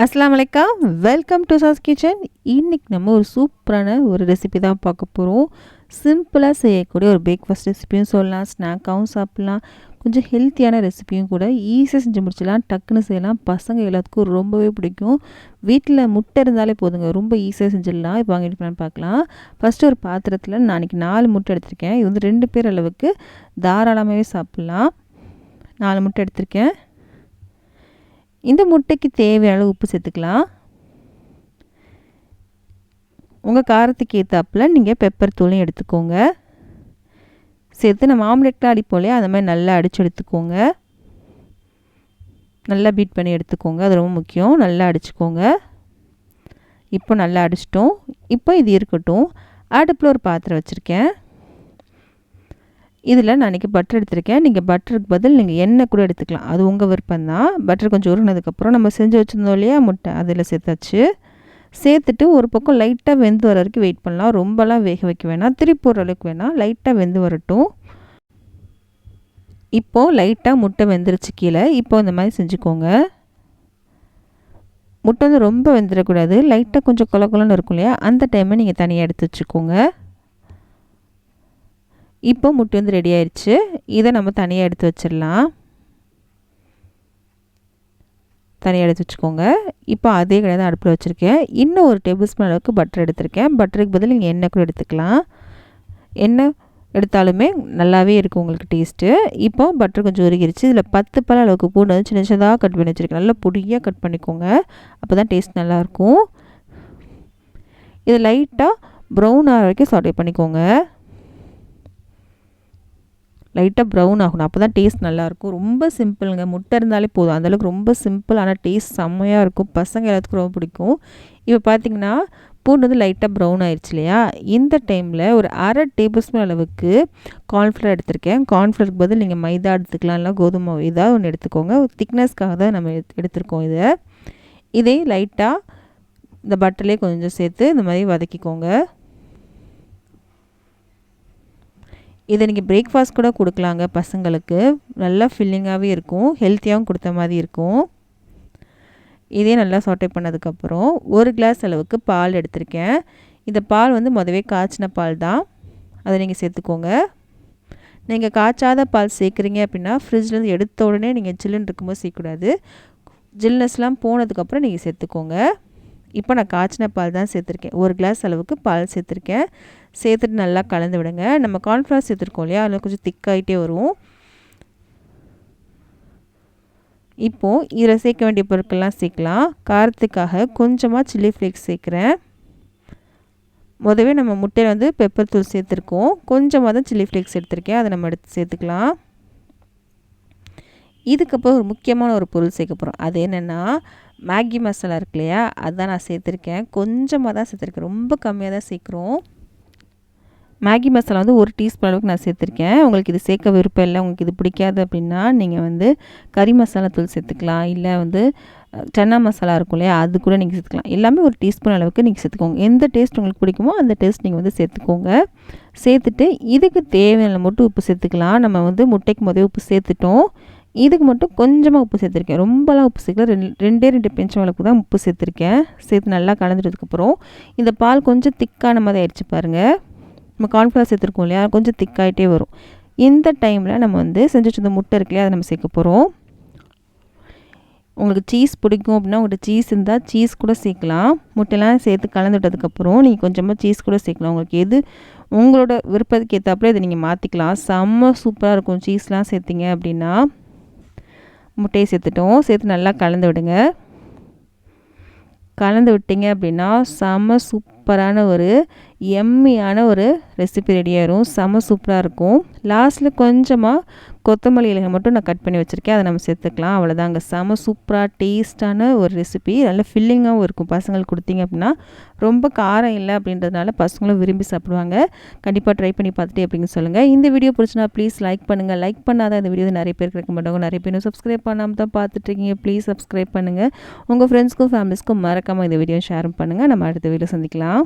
அஸ்லாம் வலைக்கம் welcome to sauce kitchen இன்றைக்கி நம்ம ஒரு சூப்பரான ஒரு ரெசிபி தான் பார்க்க போகிறோம் சிம்பிளாக செய்யக்கூடிய ஒரு பிரேக்ஃபாஸ்ட் ரெசிபியும் சொல்லலாம். ஸ்நாக்காகவும் சாப்பிட்லாம். கொஞ்சம் ஹெல்த்தியான ரெசிபியும் கூட ஈஸியாக செஞ்சு முடிச்சிடலாம். டக்குன்னு செய்யலாம். பசங்க எல்லாத்துக்கும் ரொம்பவே பிடிக்கும். வீட்டில் முட்டை இருந்தாலே போதுங்க. ரொம்ப ஈஸியாக செஞ்சிடலாம். இப்போ வாங்கிட்டு போகலான்னு பார்க்கலாம். ஃபஸ்ட்டு ஒரு பாத்திரத்தில் நான் இன்றைக்கி நாலு முட்டை எடுத்திருக்கேன். இது வந்து ரெண்டு பேர் அளவுக்கு தாராளமாகவே சாப்பிட்லாம். நாலு முட்டை எடுத்திருக்கேன். இந்த முட்டைக்கு தேவையான அளவு உப்பு சேர்த்துக்கலாம். உங்கள் காரத்துக்கு ஏற்றாப்பில் நீங்கள் பெப்பர் தூளையும் எடுத்துக்கோங்க. சேர்த்து நம்ம ஆம்லெட்லாம் அடிப்போம் இல்லையா? அந்த மாதிரி நல்லா அடித்து எடுத்துக்கோங்க. நல்லா பீட் பண்ணி எடுத்துக்கோங்க. அது ரொம்ப முக்கியம். நல்லா அடிச்சுக்கோங்க. இப்போ நல்லா அடிச்சிட்டோம். இப்போ இது இருக்கட்டும். அடுப்பில் ஒரு பாத்திரம் வச்சுருக்கேன். இதில் நான் இன்றைக்கி பட்டர் எடுத்திருக்கேன். நீங்கள் பட்டருக்கு பதில் நீங்கள் எண்ணெய் கூட எடுத்துக்கலாம். அது உங்கள் விருப்பம் தான் பட்டர் கொஞ்சம் உருகினதுக்கப்புறம் நம்ம செஞ்சு வச்சுருந்தோம் இல்லையா? முட்டை அதில் சேர்த்தாச்சு. சேர்த்துட்டு ஒரு பக்கம் லைட்டாக வெந்து வர வரைக்கும் வெயிட் பண்ணலாம். ரொம்பலாம் வேக வைக்க வேணாம். திருப்பி போடுற அளவுக்கு வேணாம். லைட்டாக வெந்து வரட்டும். இப்போது லைட்டாக முட்டை வெந்துருச்சு கீழே. இப்போ இந்த மாதிரி செஞ்சுக்கோங்க. முட்டை வந்து ரொம்ப வெந்துடக்கூடாது. லைட்டாக கொஞ்சம் கொல கொலன்னு இருக்கும் இல்லையா? அந்த டைமை நீங்கள் தனியாக எடுத்து வச்சுக்கோங்க. இப்போ முட்டை வந்து ரெடி ஆயிடுச்சு இதை நம்ம தனியாக எடுத்து வச்சிடலாம். தனியாக எடுத்து வச்சுக்கோங்க. இப்போ அதே கிடையாது அடுப்பில் வச்சுருக்கேன். இன்னும் ஒரு டேபிள் ஸ்பூன் அளவுக்கு பட்டர் எடுத்திருக்கேன். பட்டருக்கு பதில் நீங்கள் எண்ணெய் கூட எடுத்துக்கலாம். எண்ணெய் எடுத்தாலுமே நல்லாவே இருக்கும் உங்களுக்கு டேஸ்ட்டு இப்போ பட்டர் கொஞ்சம் உருகிருச்சு. இதில் பத்து பல அளவுக்கு பூண்டு வந்து சின்ன சின்னதாக கட் பண்ணி வச்சுருக்கேன். நல்லா பொடியாக கட் பண்ணிக்கோங்க. அப்போ தான் டேஸ்ட் நல்லாயிருக்கும் இது லைட்டாக ப்ரௌன் ஆகிற வரைக்கும் சாட்டே பண்ணிக்கோங்க. லைட்டாக ப்ரௌன் ஆகணும். அப்போ தான் டேஸ்ட் நல்லாயிருக்கும். ரொம்ப சிம்பிளுங்க முட்டை இருந்தாலே போதும். அந்தளவுக்கு ரொம்ப சிம்பிள் ஆனால் டேஸ்ட் செம்மையாக இருக்கும். பசங்க எல்லாத்துக்கும் ரொம்ப பிடிக்கும். இப்போ பார்த்தீங்கன்னா பூண்டு வந்து லைட்டாக ப்ரௌன் ஆயிடுச்சு இல்லையா? இந்த டைமில் ஒரு அரை டேபிள் ஸ்பூன் அளவுக்கு கார்ன்ஃப்ளவர் எடுத்திருக்கேன். கார்ன்ஃப்ளவருக்கு பதில் நீங்கள் மைதா எடுத்துக்கலாம். இல்லை கோதுமை இதாக ஒன்று எடுத்துக்கோங்க. திக்னஸ்க்காக தான் நம்ம எடுத்துருக்கோம் இதை. இதே லைட்டாக இந்த பட்டர்லேயே கொஞ்சம் சேர்த்து இந்த மாதிரி வதக்கிக்கோங்க. இதை நீங்கள் பிரேக்ஃபாஸ்ட் கூட கொடுக்கலாங்க பசங்களுக்கு. நல்லா ஃபில்லிங்காகவே இருக்கும். ஹெல்த்தியாகவும் கொடுத்த மாதிரி இருக்கும். இதே நல்லா சாட்டை பண்ணதுக்கப்புறம் ஒரு கிளாஸ் அளவுக்கு பால் எடுத்திருக்கேன். இந்த பால் வந்து மொதவே காய்ச்சின பால் தான். அதை நீங்கள் சேர்த்துக்கோங்க. நீங்கள் காய்ச்சாத பால் சேர்க்குறீங்க அப்படின்னா ஃப்ரிட்ஜ்லேருந்து எடுத்த உடனே நீங்கள் ஜில்லுன்னு இருக்கும்போது சேர்க்கக்கூடாது. ஜில்னஸ்லாம் போனதுக்கப்புறம் நீங்கள் சேர்த்துக்கோங்க. இப்போ நான் காய்ச்சின பால் தான் சேர்த்துருக்கேன். ஒரு கிளாஸ் அளவுக்கு பால் சேர்த்துருக்கேன். சேர்த்துட்டு நல்லா கலந்து விடுங்க. நம்ம கார்ன்ஃப்ளவர் சேர்த்துருக்கோம் இல்லையா? அதில் கொஞ்சம் திக்காகிட்டே வரும். இப்போது இதில் சேர்க்க வேண்டிய பொருட்கள்லாம் சேர்க்கலாம். காரத்துக்காக கொஞ்சமாக சில்லி ஃப்ளேக்ஸ் சேர்க்குறேன். முதவே நம்ம முட்டையில் வந்து பெப்பர் தூள் சேர்த்துருக்கோம். கொஞ்சமாக தான் சில்லி ஃப்ளேக்ஸ் எடுத்திருக்கேன். அதை நம்ம எடுத்து சேர்த்துக்கலாம். இதுக்கப்புறம் ஒரு முக்கியமான ஒரு பொருள் சேர்க்க போகிறோம் அது என்னென்னா மேகி மசாலா இருக்கு இல்லையா? அதுதான் நான் சேர்த்துருக்கேன். கொஞ்சமாக தான் சேர்த்துருக்கேன். ரொம்ப கம்மியாக தான் சேர்க்குறோம். மேகி மசாலா வந்து ஒரு டீஸ்பூன் அளவுக்கு நான் சேர்த்துருக்கேன். உங்களுக்கு இது சேர்க்க விருப்பம் இல்லை உங்களுக்கு இது பிடிக்காது அப்படின்னா நீங்கள் வந்து கறி மசாலா தூள் சேர்த்துக்கலாம். இல்லை வந்து சன்னா மசாலா இருக்கும் இல்லையா அது கூட நீங்கள் சேர்த்துக்கலாம். எல்லாமே ஒரு டீஸ்பூன் அளவுக்கு நீங்கள் சேர்த்துக்கோங்க. எந்த டேஸ்ட் உங்களுக்கு பிடிக்குமோ அந்த டேஸ்ட் நீங்கள் வந்து சேர்த்துக்கோங்க. சேர்த்துட்டு இதுக்கு தேவையான மட்டும் உப்பு சேர்த்துக்கலாம். நம்ம வந்து முட்டைக்கு முதல் உப்பு சேர்த்துட்டோம். இதுக்கு மட்டும் கொஞ்சமாக உப்பு சேர்த்துருக்கேன். ரொம்பலாம் உப்பு சேர்க்கல. ரெண்டு ரெண்டே ரெண்டு பெஞ்சம் அளவுக்கு தான் உப்பு சேர்த்துருக்கேன். சேர்த்து நல்லா கலந்துட்டதுக்கப்புறம் இந்த பால் கொஞ்சம் திக்கான மாதிரி ஆயிடுச்சு பாருங்கள் நம்ம கார்ன்ஃப்ளவர் சேர்த்துருக்கோம் இல்லையா? கொஞ்சம் திக்காயிட்டே வரும். இந்த டைமில் நம்ம வந்து செஞ்சு வச்சிருந்த முட்டை இருக்கு இல்லையா? அதை நம்ம சேர்க்க போகிறோம் உங்களுக்கு சீஸ் பிடிக்கும் அப்படின்னா உங்கள்கிட்ட சீஸ் இருந்தால் சீஸ் கூட சேர்க்கலாம். முட்டைலாம் சேர்த்து கலந்துட்டதுக்கப்புறம் நீங்கள் கொஞ்சமாக சீஸ் கூட சேர்க்கலாம். உங்களுக்கு எது உங்களோட விருப்பத்துக்கு ஏற்றாப்புல இதை நீங்கள் மாற்றிக்கலாம் செம்ம சூப்பராக இருக்கும் சீஸ்லாம் சேர்த்திங்க அப்படின்னா. முட்டையை சேர்த்துட்டோம். சேர்த்து நல்லா கலந்து விடுங்க. கலந்து விட்டிங்க அப்படின்னா செம்ம சூப்பரான ஒரு எம்மியான ஒரு ரெசிபி ரெடியாகிடும் செம சூப்பராக இருக்கும். லாஸ்ட்டில் கொஞ்சமாக கொத்தமல்லி இலைகள் மட்டும் நான் கட் பண்ணி வச்சுருக்கேன். அதை நம்ம சேர்த்துக்கலாம். அவ்வளோதாங்க செம சூப்பராக டேஸ்ட்டான ஒரு ரெசிபி நல்ல ஃபில்லிங்காகவும் இருக்கும். பசங்களுக்கு கொடுத்தீங்க அப்படின்னா ரொம்ப காரம் இல்லை அப்படின்றதுனால பசங்களும் விரும்பி சாப்பிடுவாங்க. கண்டிப்பாக ட்ரை பண்ணி பார்த்துட்டு எப்படின்னு சொல்லுங்கள் இந்த வீடியோ பிடிச்சினா ப்ளீஸ் லைக் பண்ணுங்கள் லைக் பண்ணாத இந்த வீடியோ நிறைய பேர் கிடைக்க மாட்டாங்க. நிறைய பேரும் சப்ஸ்கிரைப் பண்ணாமல் தான் பார்த்துட்ருக்கீங்க ப்ளீஸ் சப்ஸ்கிரைப் பண்ணுங்கள் உங்கள் ஃப்ரெண்ட்ஸ்க்கும் ஃபேமிலிஸ்க்கும் மறக்காமல் இந்த வீடியோ ஷேர் பண்ணுங்கள் நம்ம அடுத்த வீடியோ சந்திக்கலாம்.